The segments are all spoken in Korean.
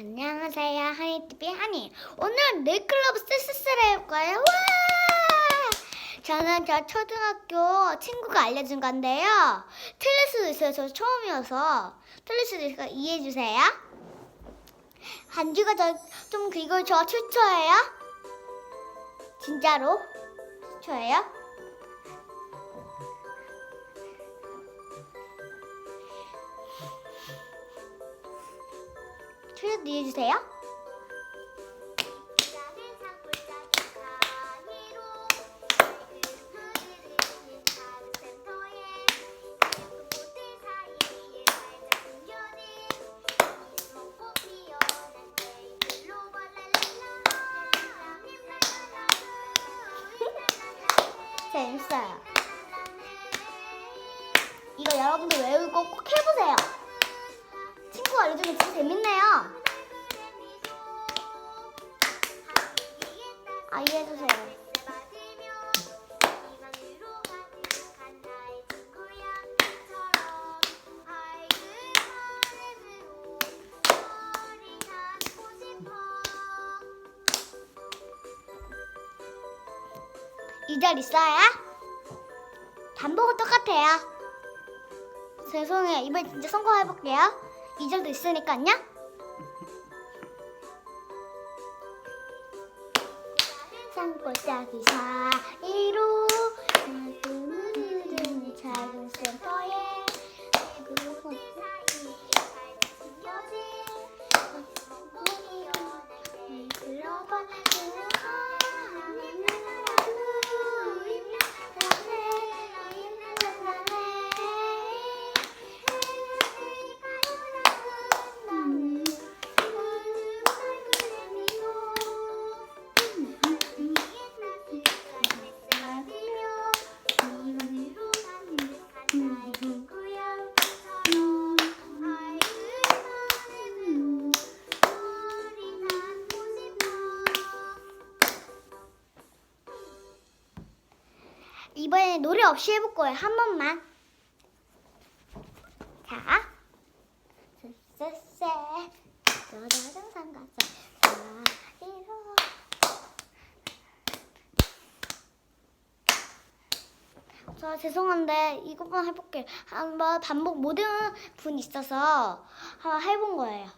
안녕하세요. 하니TV 하니. 오늘 네이클럽 스스스를 해볼까요? 와! 저는 저 초등학교 친구가 알려준 건데요. 틀릴 수도 있어요. 저 처음이어서. 틀릴 수도 있으니까 이해해주세요. 한주가 저, 좀 이걸 저 추천해요? 진짜로? 추천해요? 틀려도 이해해주세요. 재밌어요. 이거 여러분들 외우고 꼭 해보세요. 친구가 알려주면 진짜 재밌네요. 해해주세요. 이절 있어요? 반복은 똑같아요. 죄송해요. 이번에 진짜 성공해볼게요. 이 절도 있으니까요. 산골짜기 사 이로 이번에 노래 없이 해볼 거예요. 한 번만. 자. 쎄쎄. 짜자잔 가자. 사이로. 저 죄송한데 이것만 해볼게요. 한번 반복 못하는 분 있어서 한번 해본 거예요.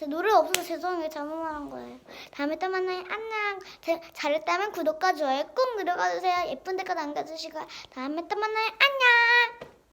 제 노래 없어서 죄송해요. 잘못 말한 거예요. 다음에 또 만나요. 안녕. 제- 잘했다면 구독과 좋아요 꾹 눌러주세요. 예쁜 댓글 남겨주시고 다음에 또 만나요. 안녕.